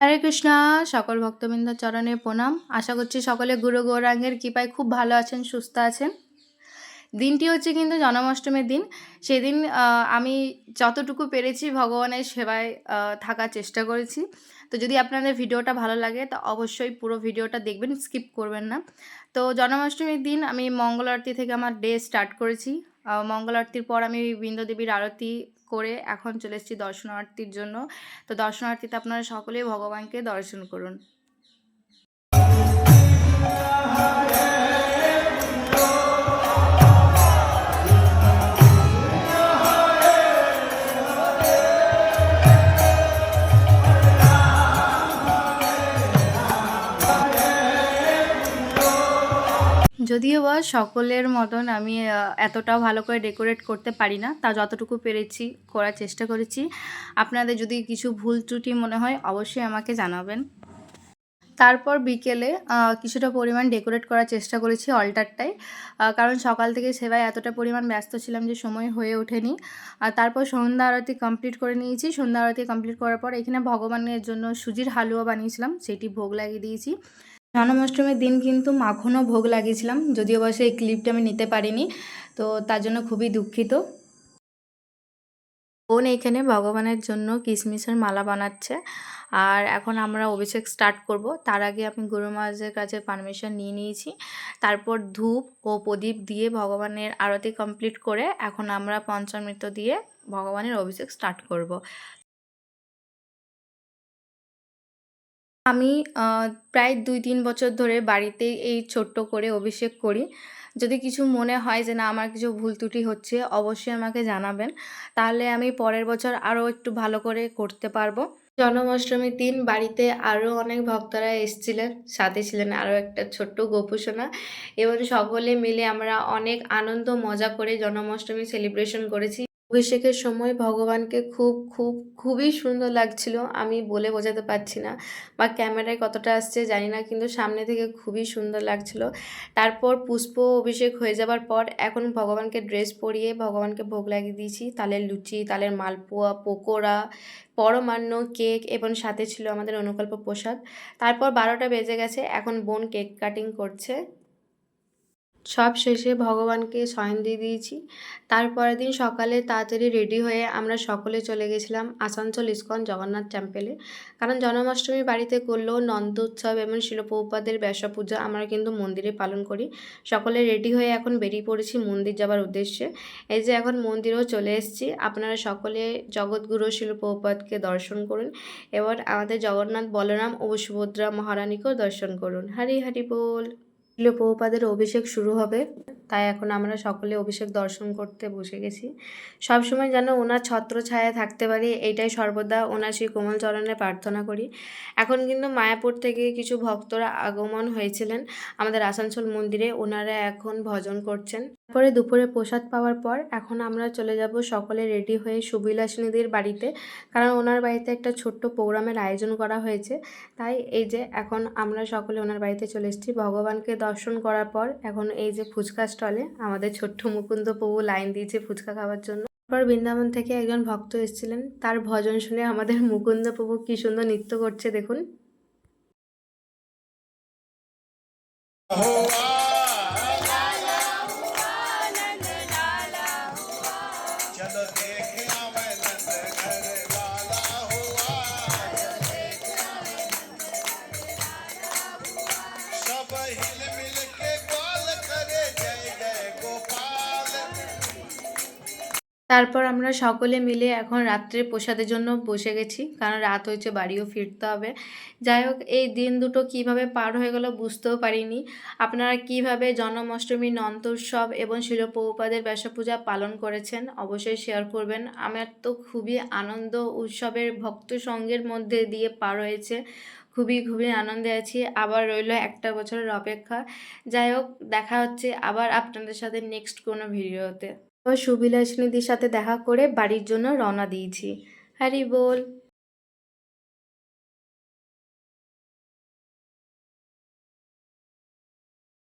হরে কৃষ্ণা, সকল ভক্তবৃন্দ চরণে প্রণাম। আশা করছি সকলে গুরু গৌরাঙ্গের কৃপায় খুব ভালো আছেন, সুস্থ আছেন। দিনটি হচ্ছে কিন্তু জন্মাষ্টমীর দিন। সেদিন আমি যতটুকু পেরেছি ভগবানের সেবায় থাকার চেষ্টা করেছি। তো যদি আপনাদের ভিডিওটা ভালো লাগে, তো অবশ্যই পুরো ভিডিওটা দেখবেন, স্কিপ করবেন না। তো জন্মাষ্টমীর দিন আমি মঙ্গল আরতি থেকে আমার ডে স্টার্ট করেছি। মঙ্গল আরতির পর আমি বৃন্দদেবীর আরতি করে এখন চলে এসেছি দর্শনার্থীর জন্য। তো দর্শনার্থীতে আপনারা সকলেই ভগবানকে দর্শন করুন। যদিও বা সকলের মতন আমি আহ, এতটা ভালো করে ডেকোরেট করতে পারি না তা যতটুকু পেরেছি করার চেষ্টা করেছি। আপনাদের যদি কিছু ভুল ত্রুটি মনে হয় অবশ্যই আমাকে জানাবেন। তারপর বিকেলে কিছুটা পরিমাণ ডেকোরেট করার চেষ্টা করেছি অল্টারটায় কারণ সকাল থেকে সেবায় এতটা পরিমাণ ব্যস্ত ছিলাম যে সময় হয়ে ওঠেনি। আর তারপর সন্ধ্যা আরতি কমপ্লিট করে নিয়েছি। সন্ধ্যা আরতি কমপ্লিট করার পর এখানে ভগবানের জন্য সুজির হালুয়া বানিয়েছিলাম সেটি ভোগ লাগিয়ে দিয়েছি। জন্মাষ্টমীর দিন কিন্তু মাখনও ভোগ লাগিয়েছিলাম, যদিও বা সেই ক্লিপটা আমি নিতে পারিনি, তো তার জন্য খুবই দুঃখিত। বোন এখানে ভগবানের জন্য কিশমিশের মালা বানাচ্ছে, আর এখন আমরা অভিষেক স্টার্ট করব। তার আগে আমি গুরু মহারাজের কাছে পারমিশন নিয়ে নিয়েছি। তারপর ধূপ ও প্রদীপ দিয়ে ভগবানের আরতি কমপ্লিট করে এখন আমরা পঞ্চামৃত দিয়ে ভগবানের অভিষেক স্টার্ট করব। আমি প্রায় দুই তিন বছর ধরে বাড়িতে এই ছোট্ট করে অভিষেক করি। যদি কিছু মনে হয় যে না, আমার কিছু ভুল ত্রুটি হচ্ছে, অবশ্যই আমাকে জানাবেন। তাহলে আমি পরের বছর আরও একটু ভালো করে করতে পারব। জন্মাষ্টমীর দিন বাড়িতে আরও অনেক ভক্তরা এসেছিলেন, সাথে ছিলেন আরও একটা ছোট্ট গোপুসোনা এবং সকলে মিলে আমরা অনেক আনন্দ, মজা করে জন্মাষ্টমী সেলিব্রেশন করেছি। অভিষেকের সময় ভগবানকে খুব খুব, খুবই সুন্দর লাগছিল। আমি বলে বোঝাতে পারছি না বা ক্যামেরায় কতটা আসছে জানি না, কিন্তু সামনে থেকে খুবই সুন্দর লাগছিল। তারপর পুষ্প অভিষেক হয়ে যাবার পর এখন ভগবানকে ড্রেস পরিয়ে ভগবানকে ভোগ লাগিয়ে দিয়েছি। তালের লুচি, তালের মালপোয়া, পকোড়া, পরমান্ন, কেক এবং সাথে ছিল আমাদের অনুকল্প প্রসাদ। তারপর বারোটা বেজে গেছে, এখন বোন কেক কাটিং করছে। সব শেষে ভগবানকে শয়ন দিয়ে দিয়েছি। তারপরের দিন সকালে তাড়াতাড়ি রেডি হয়ে আমরা সকলে চলে গেছিলাম আসানসোল ইস্কন জগন্নাথ টেম্পেলে কারণ জন্মাষ্টমী বাড়িতে করলেও নন্দ উৎসব এবং শিলপৌপাদের ব্যাসা পূজা আমরা কিন্তু মন্দিরে পালন করি। সকলে রেডি হয়ে এখন বেরিয়ে পড়েছি মন্দির যাবার উদ্দেশ্যে। এই যে এখন মন্দিরেও চলে এসেছি। আপনারা সকলে জগৎগুরু শিলপৌপাদকে দর্শন করুন এবার আমাদের জগন্নাথ বলরাম ও সুভদ্রা মহারানীকেও দর্শন করুন। হরি হরি বল। শিল প্রভুপাদের অভিষেক শুরু হবে, তাই এখন আমরা সকলে অভিষেক দর্শন করতে বসে গেছি। সবসময় যেন ওনার ছত্র ছায়া থাকতে পারি, এইটাই সর্বদা ওনার সেই কোমল চরণে প্রার্থনা করি। এখন কিন্তু মায়াপুর থেকে কিছু ভক্তরা আগমন হয়েছিলেন। আমাদের আসানসোল মন্দিরে ওনারা এখন ভজন করছেন। তারপরে দুপুরে প্রসাদ পাওয়ার পর এখন আমরা চলে যাব সকলে রেডি হয়ে সুবিলাসিনীদের বাড়িতে। কারণ ওনার বাড়িতে একটা ছোট্ট প্রোগ্রামের আয়োজন করা হয়েছে। তাই এই যে এখন আমরা সকলে ওনার বাড়িতে চলে এসেছি। ভগবানকে দর্শন করার পর এখন এই যে ফুচকা স্টলে আমাদের ছোট্ট মুকুন্দ প্রভু লাইন দিয়েছে ফুচকা খাওয়ার জন্য। তারপর বৃন্দাবন থেকে একজন ভক্ত এসেছিলেন। তার ভজন শুনে আমাদের মুকুন্দ প্রভু কি সুন্দর নৃত্য করছে দেখুন। তারপর আমরা সকলে মিলে এখন রাত্রে প্রসাদের জন্য বসে গেছি। কারণ রাত হয়েছে, বাড়িও ফিরতে হবে। যাই হোক, এই দিন দুটো কীভাবে পার হয়ে গেল বুঝতেও পারিনি। আপনারা কীভাবে জন্মাষ্টমী নন্ত উৎসব এবং শিলপ্রভুপাদের ব্যাসা পূজা পালন করেছেন অবশ্যই শেয়ার করবেন। আমার তো খুবই আনন্দ, উৎসবের ভক্ত সঙ্গের মধ্যে দিয়ে পার হয়েছে। খুবই খুবই আনন্দে আছি। আবার রইল একটা বছরের অপেক্ষা। যাই হোক, দেখা হচ্ছে আবার আপনাদের সাথে নেক্সট কোনো ভিডিওতে সুবিলাসিনীদের সাথে দেখা করে বাড়ির জন্য রওনা দিয়েছি। হ্যারি বল